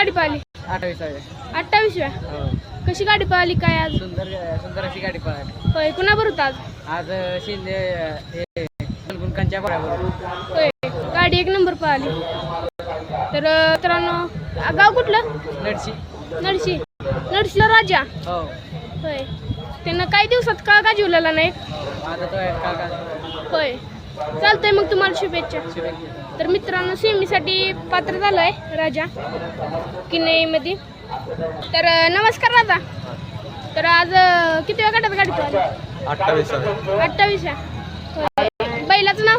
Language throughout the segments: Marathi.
गाडी पाहिली? अठ्ठावीसाव्या अठ्ठावीसव्या? हो. कशी गाडी पाहिली काय आज? सुंदर सुंदर अशी गाडी पळाली होय कुणाबरोबर होता आज? आज शिंदे हे बरोबर होय गाडी एक नंबर पाहिली. तर अं, मित्रांनो आ, गाव कुठलं? नडशी. नरशी नरशीला राजा? हो. होय. त्यानं काही दिवसात का गाजीवलेला नाही? माझा तो आहे काका होय. चालतंय मग तुम्हाला शुभेच्छा. तर मित्रांनो सेमीसाठी पात्र झालं आहे राजा किनईमध्ये. तर नमस्कार राजा तर आज किती वेळ गटात गाडी अठ्ठावीस अठ्ठावीसच्या होय. बैलाचं नाव?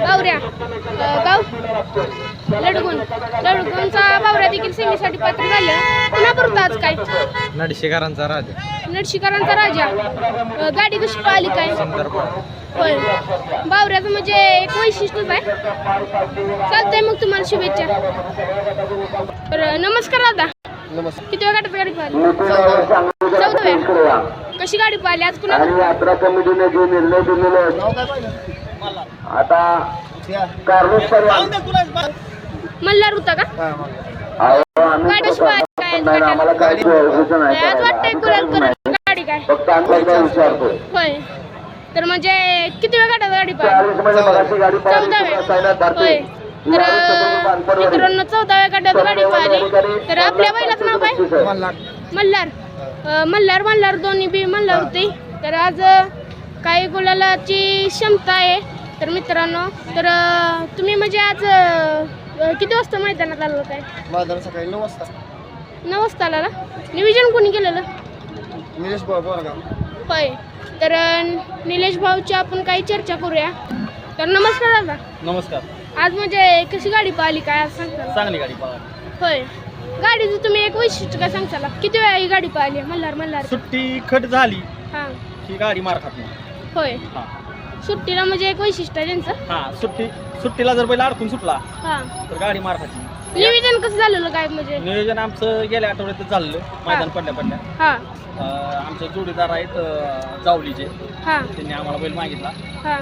बावऱ्या. अं, गाव? लडगुण. लडगुणचा बावऱ्या देखील सेमीसाठी पात्र झालं. पुन्हा परत आज काय? नडशेकरांचा राजा. नरशिकारांचा राजा. अं, गाडी कशी पाहिली काय? सुंदर होय. बावऱ्याचं म्हणजे एक वैशिष्ट्यच आहे चालतंय मग तुम्हाला शुभेच्छा. तर नमस्कार दादा. नमस्कार. किती वेळ गाठात गाडी पाहिली? चौदाव्या कशी गाडी पाहिली? आज कुणा आणि यात्रा कमिटीने जे निर्णय दिलेले आहेत. आता कार्लोस मल्हार होता का? गाडी शिवाय काय आज वाटतंय कुणाला कुणाला गाडी काय? होय. तर म्हणजे किती वेळ गाठात गाडी होय. तर मित्रांनो चौदाव्या गाड्यात गाडी पाहिली. तर आपल्या बैलाचं नाव काय? मल्हार. मल्हार. मल्हार दोन्ही बी मल्हार होते. तर आज काही गुलालाची क्षमता आहे. तर मित्रांनो तर तुम्ही म्हणजे आज अं, किती वाजता मैदानात आलो काय? माझा सकाळी नऊ वाजता. नऊ वाजता आला ना? नियोजन कोणी केलेलं? निलेश बोरगाव होय. तर अं, निलेश भाऊची आपण काही चर्चा करूया. तर नमस्कार दादा. नमस्कार. आज म्हणजे कशी गाडी पाहिली काय आज सांगता चांगली गाडी पळाली होय. गाडीचं तुम्ही एक वैशिष्ट्य काय सांगताला? किती वेळा ही गाडी पाहिली? मल्हार मल्हार. सुट्टी खट झाली हां. की गाडी मार खात नाही. होय. हा. सुट्टीला म्हणजे एक वैशिष्ट्य आहे त्यांचं. हा सुट्टी सुट्टीला जर बैल अडकून सुटला हां. तर गाडी मार खात. नाही निवेदन कसं झालेलं काय म्हणजे? नियोजन आमचं गेल्या आठवड्यात झालं मैदान पडल्या पडल्या. हां. अं, आमचे जोडीदार आहेत अं, जावलीचे. हां. त्यांनी आम्हाला बैल मागितला. हां.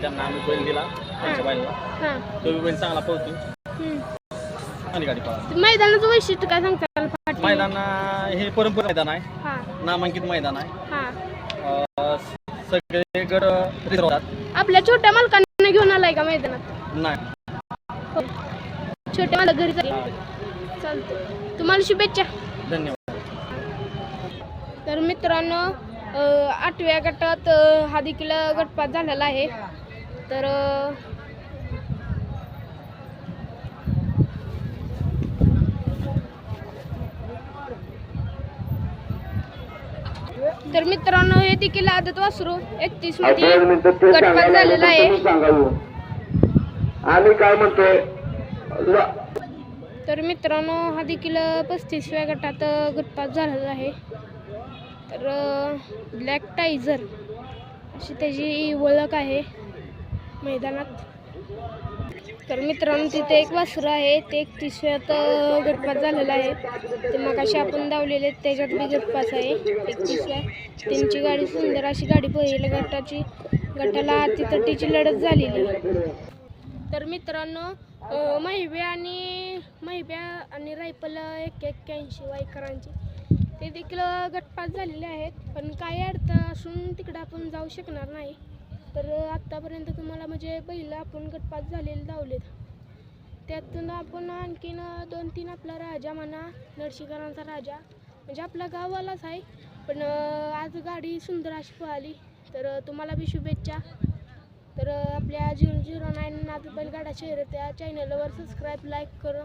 त्यांना आम्ही बैल दिला त्यांच्या बैलाला. हां. तो बैल चांगला पळतो. हम्म. आणि गाडी पळाली. ते मैदानाचं वैशिष्ट्य काय सांगता मैदान अं, हे परंपरा मैदान आहे. हां. नामांकित मैदान आहे. हां. अं, सगळे गड रिझर्व होतात आपल्या छोट्या मालकांना घेऊन आलाय का मैदानात? नाही. होय. छोट्या मालक घरी चालतं तुम्हाला शुभेच्छा. धन्यवाद. तर मित्रांनो अं, आठव्या गटात अं, हा देखील गटपात झालेला आहे. तर अं, तर मित्रांनो हे देखील आदत वासरू. एकतीसमध्ये गटपात झालेला आहे. सांगावं आम्ही काय म्हणतोय? तर मित्रांनो हा देखील पस्तीसव्या गटात गटपात झालेला आहे. तर ब्लॅक टायझर अशी त्याची ओळख आहे मैदानात. तर मित्रांनो तिथे एक वासरं आहे. ते एक तिसऱ्यात गटपास झालेला आहे. ते मगाशी आपण धावलेले आहेत, त्याच्यात बी गटपास आहे. एकतीसव्या त्यांची गाडी सुंदर अशी गाडी पहिली गटाची. गटाला तितटीची लढत झालेली. तर मित्रांनो अ, महिब्या आणि महिब्या आणि रायफल एक एक्क्याऐंशी वायकरांची. ते देखील गटपास झालेले आहेत. पण काही अडथळा असून तिकडं आपण जाऊ शकणार नाही. तर आत्तापर्यंत तुम्हाला म्हणजे पहिलं आपण गटपात झालेले धावलेत. त्यातून आपण आणखीन दोन तीन आपला राजा म्हणा नरशिकरांचा राजा म्हणजे आपला गाववालाच आहे. पण आज गाडी सुंदर अशी पळाली. तर तुम्हाला बी शुभेच्छा. तर आपल्या झिरो झिरो नाईन नाथ बैलगाडा शहर त्या चॅनलवर सबस्क्राईब लाईक करा.